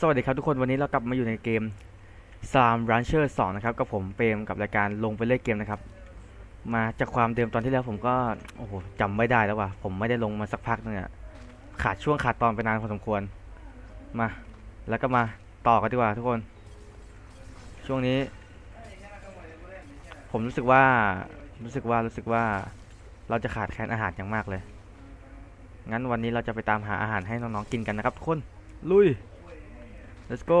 สวัสดีครับทุกคนวันนี้เรากลับมาอยู่ในเกม s a m Rancher 2 นะครับกับผมเปรมกับรายการลงไปเล่นเกมนะครับ มาจากความเดิมตอนที่แล้วผมก็โอ้โหจำไม่ได้แล้วว่ะผมไม่ได้ลงมาสักพักนึงอะขาดช่วงขาดตอนไปนานพอสมควรมา แล้วก็มาต่อกันดีกว่าทุกคน ช่วงนี้ ผมรู้สึกว่ารู้สึกว่ารู้สึกว่าเราจะขาดแคลนอาหารอย่างมากเลย งั้นวันนี้เราจะไปตามหาอาหารให้น้องๆกินกันนะครับทุกคนลุย let's go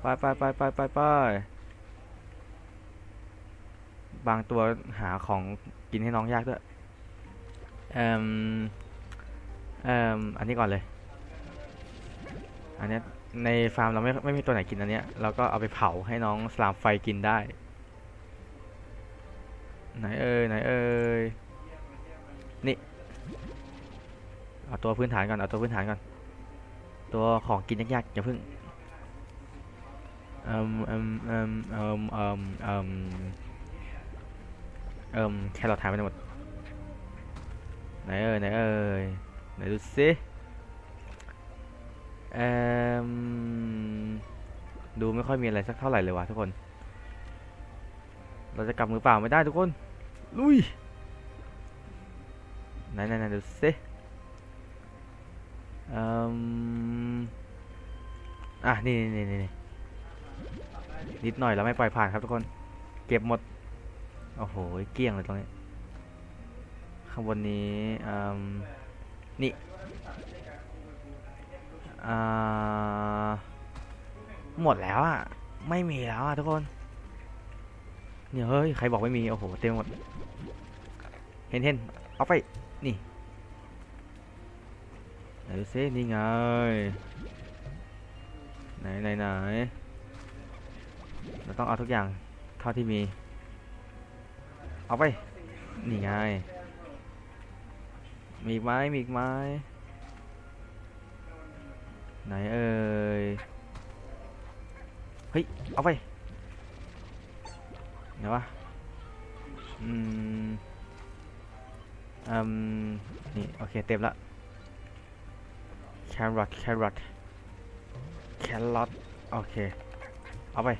ไปไปไปไปไปไปบางตัวหาของกินให้น้องยากด้วยเอ่มเอ่มอันนี้ก่อนเลย อันนี้ในฟาร์มเราไม่ไม่มีตัวไหนกินอันเนี้ยเราก็เอาไปเผาให้น้องสลามไฟกินได้ ไหนเอ่ยไหนเอ่ยนี่ เอาตัวพื้นฐานก่อน เอาตัวพื้นฐานก่อน ตัวของกินยากๆอย่าเพิ่งเอ่มเอ่มเอ่มเอ่มเอ่มเอ่มเอ่มแครอทหายไปหนหมดไหนเอ่ยไหนเอ่ยไหนดูสิเอ่มดูไม่ค่อยมีอะไรสักเท่าไหร่เลยว่ะทุกคน เราจะกลับมือเปล่าไม่ได้ทุกคน ลุยไหนไหนไหนดูสิเอ่ม อะนี่นี่นี่นนิดหน่อยเราไม่ปล่อยผ่านครับทุกคน เก็บหมด โอ้โห เกลี้ยงเลยตรงนี้ ข้างบนนี้อืมนี่อ่าหมดแล้วอะ ไม่มีแล้วอะทุกคนเนี่ยเฮ้ย ใครบอกไม่มี โอ้โห เต็มหมด เห็นเห็นเอาไป นี่ไหนดูซินี่ไง ไหนไหนไหนเราต้องเอาทุกอย่างเท่าที่มี เอาไป นี่ไง มีไหมมีไหมไหนเอ่ย เฮ้ย เอาไปไหนวะ อืมอืม นี่ โอเค เต็มละ แครอทแครอท แครอทโอเค เอาไป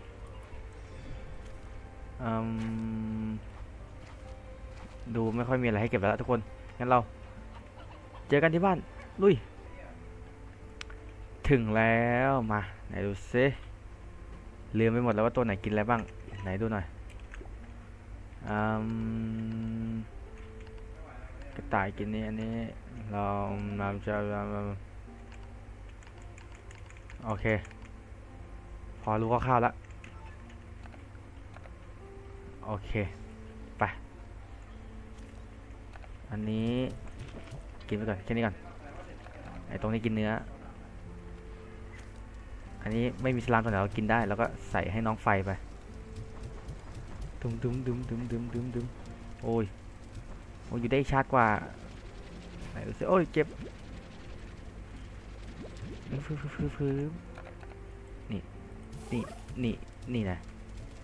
ดูไม่ค่อยมีอะไรให้เก็บแล้วทุกคน งั้นเรา เจอกันที่บ้าน ลุย ถึงแล้วมา ไหนดูซิลืมไปหมดแล้วว่าตัวไหนกินอะไรบ้าง ไหนดูหน่อยอกระต่ายกินนี่อันนี้ เรานำจะ โอเค พอรู้คร่าวๆแล้วโอเค ไป อันนี้กินไปก่อนแค่นี้ก่อน ไอ้ตรงนี้กินเนื้อ อันนี้ไม่มีสลามตัวไหนเรากินได้ แล้วก็ใส่ให้น้องไฟไปดุมดุมดุมดุมดุมดุมดุมโอ้ย โอ้ยอยู่ได้ชาร์จกว่าไหนดูสิโอ้ยเจ็บ ฟื้นฟื้นฟื้นนี่ นี่ นี่ นี่นะ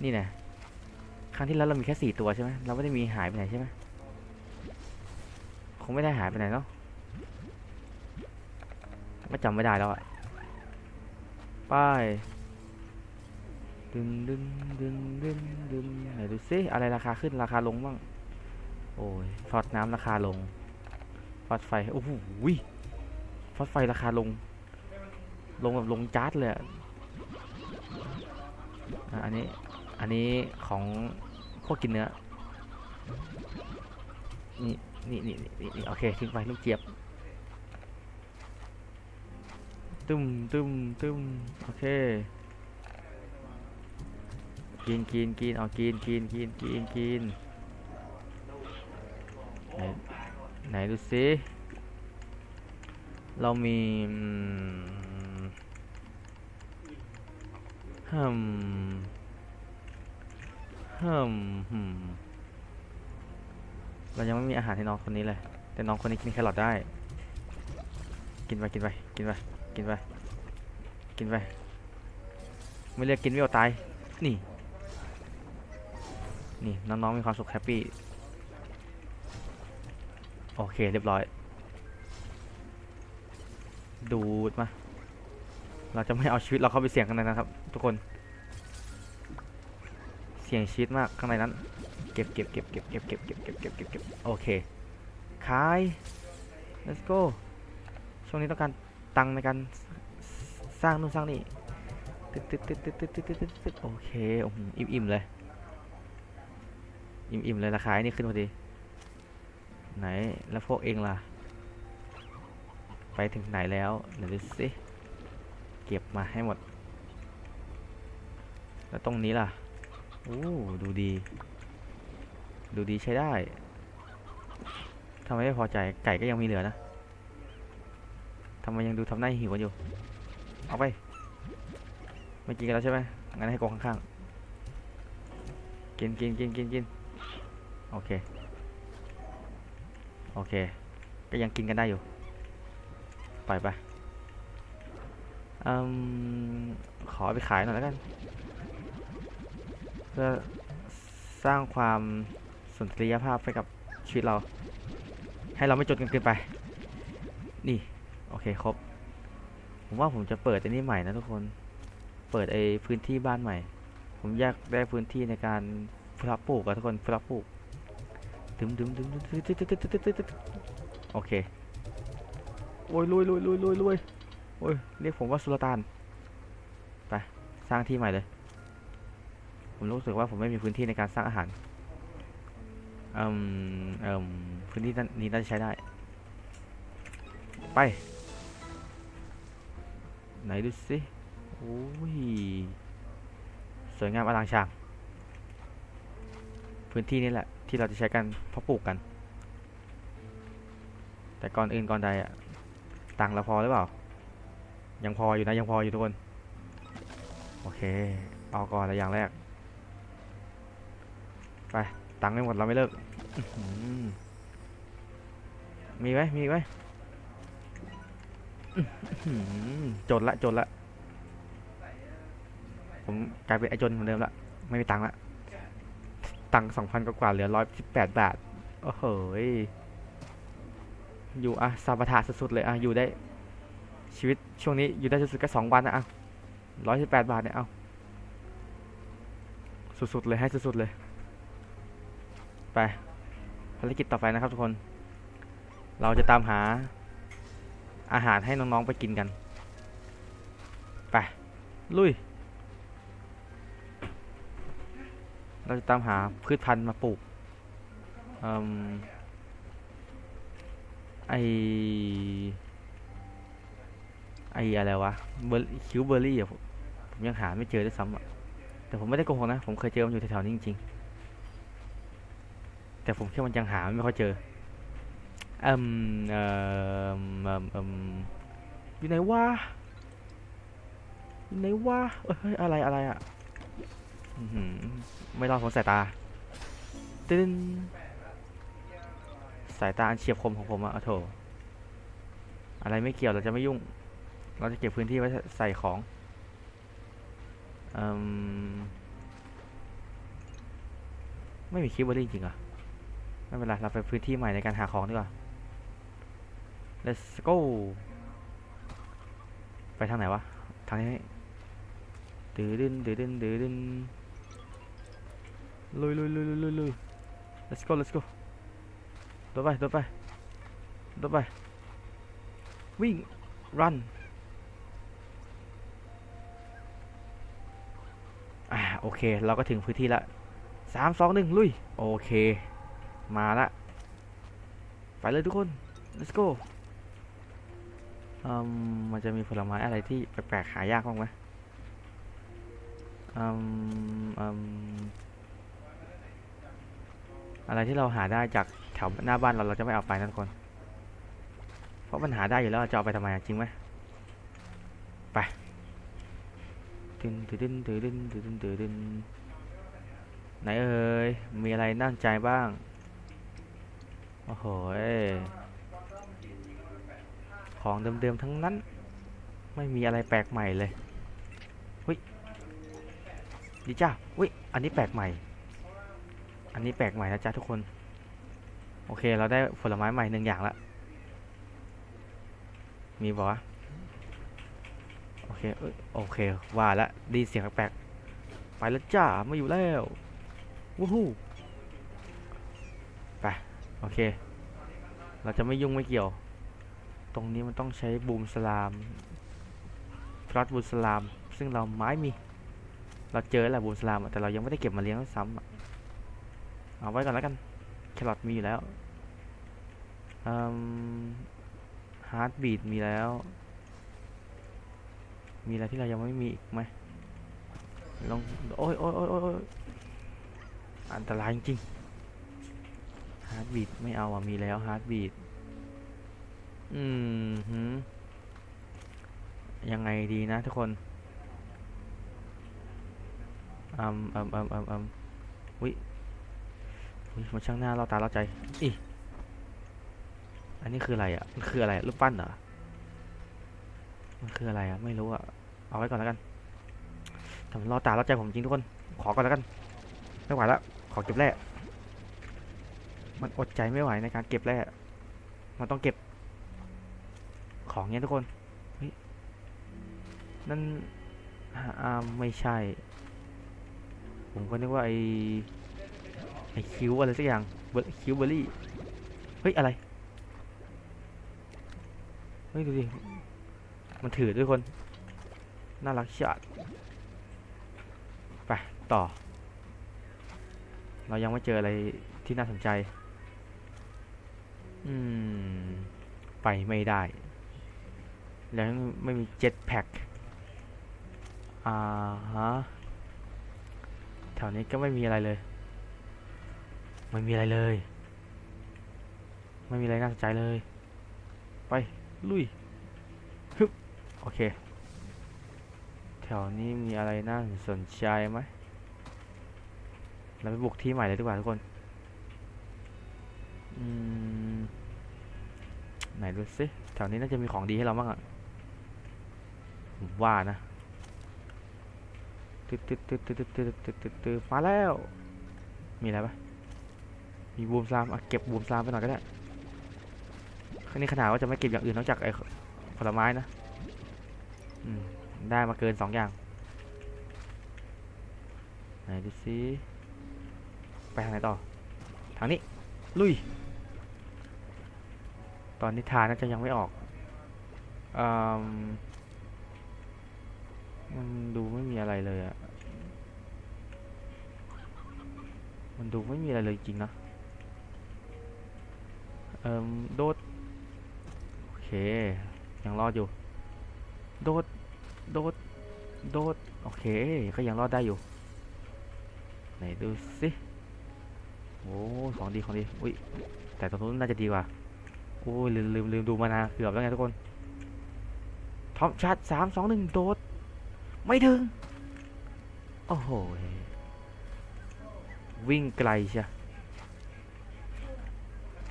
นี่นะ ครั้งที่แล้วเรามีแค่สี่ตัวใช่ไหมเราไม่ได้มีหายไปไหนใช่ไหมคงไม่ได้หายไปไหนเนาะไม่จำไม่ได้แล้วอะไป้ายดึงดึงดึงดึงดึงไหนดูสิอะไรราคาขึ้นราคาลงบ้าง โอ้ยฟอสน้ำราคาลงฟอสไฟ โอ้โหฟอสไฟราคาลง ลงแบบลงจัดเลยอันนี้ อันนี้ของพวกกินเนื้อนี่นี่นี่นี่นี่โอเคทิ้งไปลูกเจี๊ยบ ตึมตึมตึมโอเค กินกินกินเอากินกินกินกินกินไหนไหนดูสิ เรามี ฮึมฮึมฮึมเรายังไม่มีอาหารให้น้องคนนี้เลย แต่น้องคนนี้กินแครอทได้ กินไปกินไปกินไปกินไปกินไปไม่เรียกกินไม่เอาตาย นี่ นี่น้องๆมีความสุขแฮปปี้ โอเคเรียบร้อย ดูดมา เราจะไม่เอาชีวิตเราเข้าไปเสี่ยงข้างในนะครับ ทุกคน เสี่ยงชีวิตมากข้างในนั้น เก็บเก็บเก็บเก็บเก็บเก็บเก็บเก็บเก็บเก็บเก็บโอเคขาย let's go ช่วงนี้ต้องการตังในการสร้างนู่นสร้างนี่ตึ๊ดตึ๊ดตึ๊ดตึ๊ดตึ๊ดตึ๊ดตึ๊ดตึ๊ดตึ๊ดโอเคโอ้โหอิ่มเลย อิ่มๆเลยราคาไอ้นี่ขึ้นพอดี ไหนแล้วพวกเองล่ะ ไปถึงไหนแล้วเดี๋ยวดูสิ มาให้หมด แล้วตรงนี้ล่ะโอ้ดูดี ดูดีใช้ได้ทำไมไม่พอใจไก่ก็ยังมีเหลือนะทำไมยังดูทำหน้าหิวกันอยู่ เอาไป ไม่กินกันแล้วใช่ไหมงั้นให้กองข้างๆ กินกินกินกินกินโอเค โอเค ก็ยังกินกันได้อยู่ ไปไป อขอไปขายหน่อยแล้วกัน เพื่อสร้างความสุนทรียภาพให้กับชีวิตเรา ให้เราไม่จนกันเกินไป นี่ โอเคครบ ผมว่าผมจะเปิดอันนี้ใหม่นะทุกคน เปิดไอ้พื้นที่บ้านใหม่ ผมอยากได้พื้นที่ในการเพาะปลูกอะทุกคนเพาะปลูกดึมดึมดึมดึมดึมดึมดึมดึมดึมดึมดึมโอเคโอ้ยลุยลุยลุยลุยลุย โอ้ยเรียกผมว่าสุลต่านไปสร้างที่ใหม่เลย ผมรู้สึกว่าผมไม่มีพื้นที่ในการสร้างอาหารเอ่มเอ่มพื้นที่นั้นนี้น่าจะใช้ได้ ไป ไหนดูสิโอ้ยสวยงามอลังฉางพื้นที่นี้แหละ ที่เราจะใช้กันเพาะปลูกกัน แต่ก่อนอื่นก่อนใดอะตังเราพอหรือเปล่า ยังพออยู่นะยังพออยู่ทุกคน โอเค เอาก่อนเลยอย่างแรก ไป ตังค์ไม่หมดเราไม่เลิกมีไหมมีไหมจนละจนละ ผมกลายเป็นไอจนเหมือนเดิมละ ไม่มีตังค์ละ ตังค์สองพันกว่าเหลือร้อยสิบแปดบาท โอ้โหอยู่อะซาบะทะสุดๆเลยอะอยู่ได้ ชีวิตช่วงนี้อยู่ได้สุดๆแค่สองวันนะอะร้อยสิบแปดบาทเนี่ยเอาสุดๆเลยให้สุดๆเลย ไปภารกิจต่อไปนะครับทุกคน เราจะตามหาอาหารให้น้องๆไปกินกัน ไป ลุย เราจะตามหาพืชพันธุ์มาปลูกอืมไอ ไออะไรวะเบอร์คิวเบอร์รี่อะผมผมยังหาไม่เจอด้วยซ้ำอะแต่ผมไม่ได้โกหกนะ ผมเคยเจอมันอยู่แถวๆนี้จริงๆ แต่ผมแค่มันยังหาไม่ค่อยเจอเอืมเอ่มเอิมเอิมอยู่ไหนวะอยู่ไหนวะเอ้ยเฮ้ยอะไรอะไรอะไม่รอดผมสายตาตึ้นสายตาอันเฉียบคมของผมอะอะโถอะไรไม่เกี่ยวเราจะไม่ยุ่ง เราจะเก็บพื้นที่ไว้ใส่ของอมไม่มีคิวเบอรี่จริงเหรอไม่เป็นไร เราไปพื้นที่ใหม่ในการหาของดีกว่า let's go ไปทางไหนวะ ทางนี้ดื้อดึนดื้อดึนดื้อดึนลุยลุยลุยลุยลุยลุย let's go let's go โดดไปโดดไปโดดไป วิ่ง run อ่า โอเค เราก็ถึงพื้นที่ละสามสองหนึ่งลุย โอเค มาละ ไปเลยทุกคน let's go อมมันจะมีผลไม้อะไรที่แปลกๆหายากบ้างไหมอืมอะไรที่เราหาได้จากแถวหน้าบ้านเราเราจะไม่เอาไปนะทุกคน เพราะมันหาได้อยู่แล้วจะเอาไปทำไมจริงไหมไป ดึนดึนดึนดึนดึนตึนนไหนเอ่ยมีอะไรนั่งใจบ้าง โอ้โหของเดิมๆทั้งนั้น ไม่มีอะไรแปลกใหม่เลยวิดีจ้าวิอันนี้แปลกใหม่ อันนี้แปลกใหม่นะจ๊ะทุกคน โอเค เราได้ผลไม้ใหม่หนึ่งอย่างละมีบอกว่า เคเคโอเคว่าละดีเสียงแปลกๆไปแล้วจ้าไม่อยู่แล้ววู้ฮู้ไปโอเค เราจะไม่ยุ่งไม่เกี่ยว ตรงนี้มันต้องใช้บูมสลามฟลอตบูมสลาม ซึ่งเราไม้มี เราเจอแหละบูมสลามแต่เรายังไม่ได้เก็บมาเลี้ยงซ้ำเอาไว้ก่อนแล้วกันแครอทมีอยู่แล้วฮาร์ดบีดมีแล้ว มีอะไรที่เรายังไม่มีอีกไหมลองโอ้ยโอ้ยโอ้ยโอ้ยโอ้ยอันตรายจริงฮาร์ดบีดไม่เอาอะ มีแล้วฮาร์ดบีดอืมหืมยังไงดีนะทุกคนอืมอืมอืมอืมอืมวิวิมันช่างหน้าเราตาเราใจอีอันนี้คืออะไรอะ มันคืออะไรรูปปั้นเหรอ มันคืออะไรอะ ไม่รู้อะ เอาไว้ก่อนแล้วกันแต่มันรอตาเราใจผมจริงทุกคน ขอก่อนแล้วกัน ไม่ไหวแล้วขอเก็บแร่ มันอดใจไม่ไหวในการเก็บแร่ มันต้องเก็บ ของเนี้ยทุกคน นั่นอ่าไม่ใช่ ผมก็นึกว่าไอไอคิวอะไรสักอย่างเบอร์คิวเบอร์รี่ เฮ้ย อะไร เฮ้ย ดูดิ มันถือด้วยคน น่ารักชัดไปต่อ เรายังไม่เจออะไรที่น่าสนใจ อืม ไปไม่ได้ แล้วไม่มีเจ็ตแพ็คอ่าฮะแถวนี้ก็ไม่มีอะไรเลย ไม่มีอะไรเลย ไม่มีอะไรน่าสนใจเลย ไป ลุยฮึบโอเค ถวนี้มีอะไรน่าสนใจไหม เราไปบุกที่ใหม่เลยดีกว่าทุกคน อืม ไหนดูสิ แถวนี้น่าจะมีของดีให้เราบ้างอะผมว่านะตึ๊ดตึ๊ดตึ๊ดตึ๊ดตึ๊ดตึ๊ดตึ๊ดตึ๊ดมาแล้ว มีอะไรปะมีบูมสลามอะเก็บบูมสลามไปหน่อยก็ได้ครั้นี้ขนาดว่าจะไม่เก็บอย่างอื่นนอกจากไอ้ผลไม้นะ อืม ได้มาเกินสองอย่าง ไหนดูสิไปทางไหนต่อ ทางนี้ ลุย ตอนนี้ทานน่าจะยังไม่ออกอมมันดูไม่มีอะไรเลยอะมันดูไม่มีอะไรเลยจริงนะเอ่มโดด โอเค ยังรอดอยู่ โดด โดด โดด โอเค ก็ยังรอดได้อยู่ ไหนดูสิ โอ้ของดีของดี อุ้ย แต่ตรงนู้นน่าจะดีกว่าโอ้ยลืมลืมลืมดูมานาเกือบแล้วไงทุกคนท็อปชาร์จสามสองหนึ่งโดด ไม่ถึง โอ้โห วิ่งไกลใช่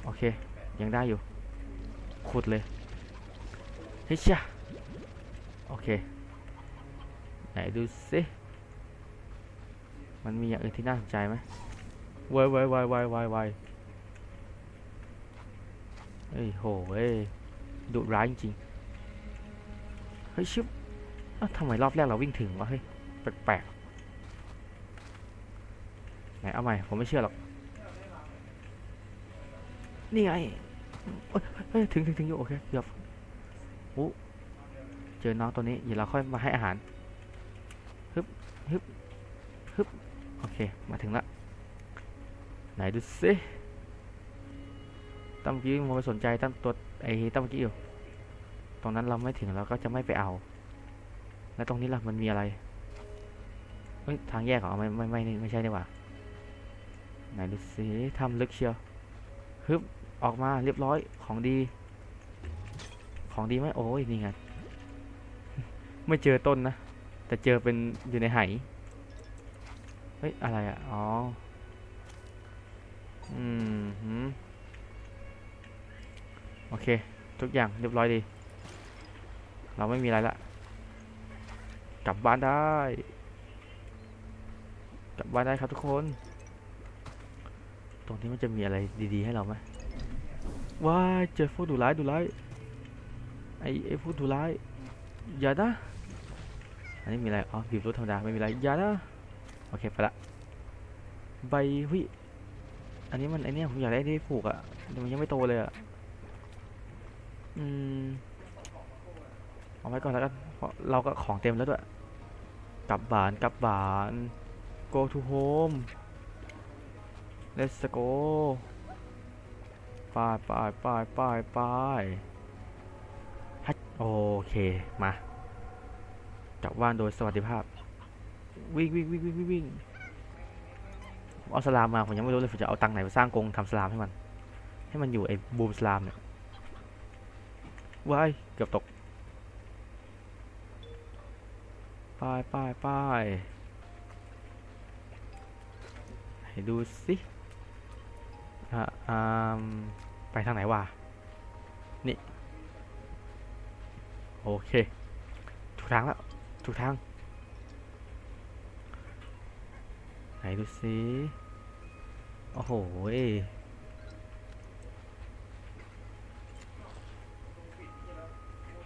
โอเค ยังได้อยู่ ขุดเลย เฮ้ยเช่ะโอเค ไหนดูสิมันมีอย่างอื่นที่น่าสนใจไหมวายวายวายวายวายวายเฮ้ยโหเฮ้ยดุร้ายจริงเฮ้ยชิบทำไมรอบแรกเราวิ่งถึงวะเฮ้ยแปลกๆไหนเอาใหม่ผมไม่เชื่อหรอก นี่ไงเอ้ยเฮ้ยถึงถึงถึงอยู่โอเคเกือบโอ้เจอน้องตัวนี้เดี๋ยวเราค่อยมาให้อาหาร ฮึบฮึบโอเค มาถึงละ ไหนดูสิตั้มกี้มัวไปสนใจตั้มตัวไอ้ตั้มกี้อยู่ ตรงนั้นเราไม่ถึงเราก็จะไม่ไปเอา แล้วตรงนี้ล่ะมันมีอะไรเฮ้ยทางแยกเหรอไม่ไม่ไม่ไม่ไม่ใช่ดีกว่า ไหนดูสิทำลึกเชียวฮึบออกมาเรียบร้อยของดี ของดีไหมโอ้ยนี่ไงไม่เจอต้นนะ แต่เจอเป็นอยู่ในไหเฮ้ย อะไรอะ อ๋อ อืมโอเค ทุกอย่างเรียบร้อยดี เราไม่มีอะไรละ กลับบ้านได้ กลับบ้านได้ครับทุกคน ตรงนี้มันจะมีอะไรดีๆ ให้เราไหมว้ายเจอพวกดุร้ายดุร้าย ไอ้ไอ้พวกดุร้าย อย่านะ อันนี้มีอะไร อ๋อบีบรูทธรรมดา ไม่มีอะไรอยานะโอเค ไปละ ใบหุยอันนี้มันไอเนี้ยผมอยากได้ที่ผูกอะ่ะแต่มันยังไม่โตเลยอะ่ะ อืม เอาไว้ก่อนแล้วกัน เพราะเราก็ของเต็มแล้วด้วย กลับบ้าน กลับบ้าน go to home let's go ไปไปไปไปไปฮัทโอเค มา กลับบ้านโดยสวัสดิภาพ วิ่งวิ่งวิ่งวิ่งวิ่งเอาสลามมาผมยังไม่รู้เลยผมจะเอาตังไหนไปสร้างกรงทำสลามให้มัน ให้มันอยู่ไอ้บูมสลามเนี่ยว้ายเกือบตกไปไปไปให้ดูสิอ่าอ่าไปทางไหนวะนี่ โอเค ถูกทางแล้ว ถูกทาง ไหนดูสิโอ้โห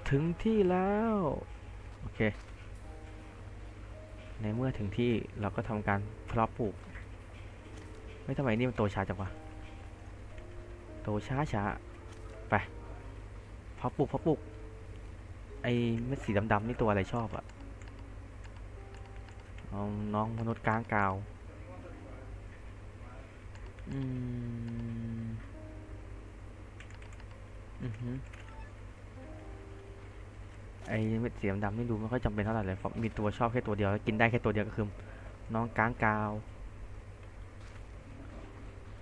ถึงที่แล้ว โอเค ในเมื่อถึงที่เราก็ทำการเพาะปลูก ไม่ทำไมนี่มันโตช้าจังวะ โตช้าช้าไปเพาะปลูกเพาะปลูก ไอ้เม็ดสีดำๆนี่ตัวอะไรชอบอะ เอาน้องมนุษย์กลางกาวอืมอือหือไอ้เม็ดสีดำๆนี่ดูไม่ค่อยจำเป็นเท่าไหร่เลยเพราะมีตัวชอบแค่ตัวเดียวแล้วกินได้แค่ตัวเดียวก็คือ น้องก้างกาว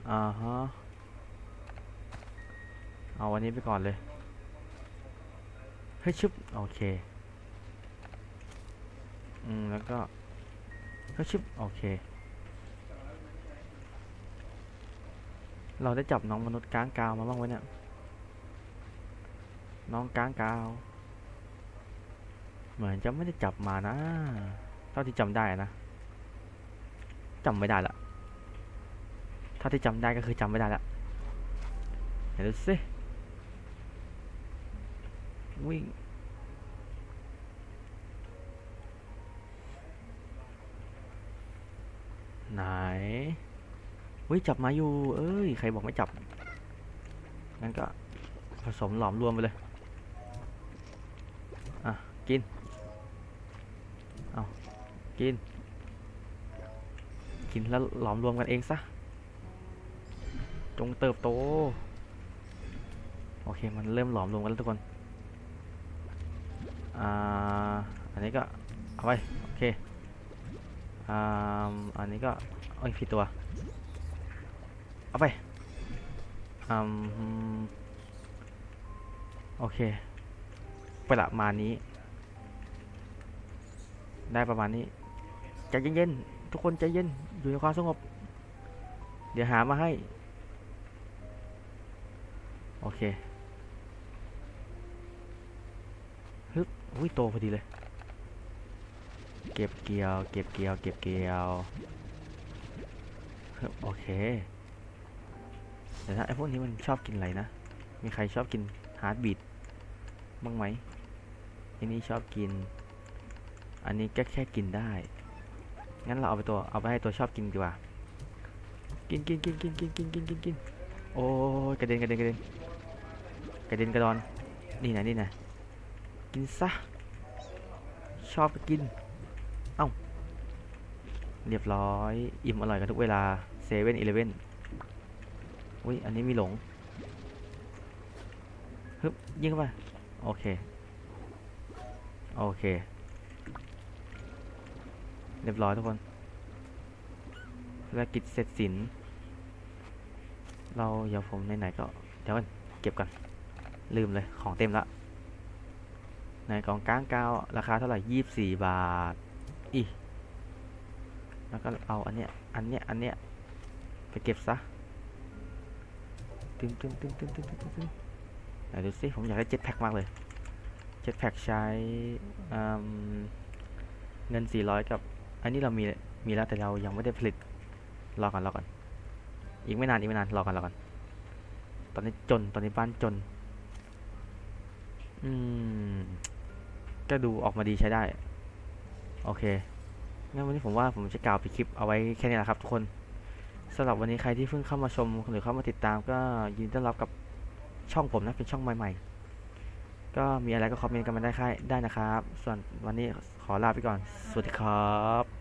อ่าฮะเอาวันนี้ไปก่อนเลยเฮ้ยชึบโอเค อืม แล้วก็ เฮ้ยชึบโอเค เราได้จับน้องมนุษย์ก้างกาวมาบ้างไว้เนี่ย น้องก้างกาว เหมือนจะไม่ได้จับมานะ เท่าที่จำได้นะจำไม่ได้ละเท่าที่จำได้ก็คือจำไม่ได้ละเห็นดูสิวิ่ง ไหนวิจับมาอยู่ เอ้ย ใครบอกไม่จับ งั้นก็ผสมหลอมรวมไปเลย อะ กิน เอากิน กินแล้วหลอมรวมกันเองซะ จงเติบโต โอเค มันเริ่มหลอมรวมกันแล้วทุกคน อ่า อันนี้ก็ เอาไป โอเค อ่า อันนี้ก็ โอ้ยผิดตัว เอาไปอืมโอเคประมาณนี้ ได้ประมาณนี้ใจเย็นๆทุกคนใจเย็นอยู่ในความสงบ เดี๋ยวหามาให้ โอเคฮึบอุ้ยโตพอดีเลย เก็บเกี่ยว เก็บเกี่ยว เก็บเกี่ยว โอเคเดี๋ยวนะไอพวกนี้มันชอบกินอะไรนะ มีใครชอบกินฮาร์ดบีทบ้างไหมอันนี้ชอบกิน อันนี้ก็แค่กินได้ งั้นเราเอาไปตัว เอาไปให้ตัวชอบกินดีกว่า กินกินกินกินกินกินกินกินกินโอ้ยกระเด็นกระเด็นกระเด็นกระเด็นกระดอน นี่นะนี่นะกินซะ ชอบก็กิน เอ้า เรียบร้อย อิ่มอร่อยกันทุกเวลาเซเว่นอีเลเว่นอุ้ยอันนี้มีหลงฮึบยิงเข้าไปโอเค โอเค เรียบร้อยทุกคนภารกิจเสร็จสิ้นเราเดี๋ยวผมไหนๆก็ เดี๋ยวกันเก็บกัน ลืมเลยของเต็มละในกล่องก้างกาว ราคาเท่าไหร่ยี่สิบสี่บาท อี แล้วก็เอาอันเนี้ย อันเนี้ย อันเนี้ย ไปเก็บซะตึ้มตึ้มตึ้มตึ้มตึ้มตึ้มตึ้มไหนดูสิผมอยากได้เจ็ตแพ็กมากเลย เจ็ตแพ็กใช้เงิน 400 กับ อันนี้เรามี มีแล้วแต่เรายังไม่ได้ผลิต รอก่อนรอก่อน อีกไม่นานอีกไม่นานรอก่อนรอก่อน ตอนนี้จน ตอนนี้บ้านจน อืม ก็ดูออกมาดีใช้ได้ โอเค งั้นวันนี้ผมว่าผมจะกล่าวปิดคลิปเอาไว้แค่นี้แหละครับทุกคนสำหรับวันนี้ใครที่เพิ่งเข้ามาชมหรือเข้ามาติดตาม ก็ยินดีต้อนรับกับช่องผมนะเป็นช่องใหม่ๆ ก็มีอะไรก็คอมเมนต์กันมาได้ค่ได้นะครับ ส่วนวันนี้ขอลาไปก่อน สวัสดีครับ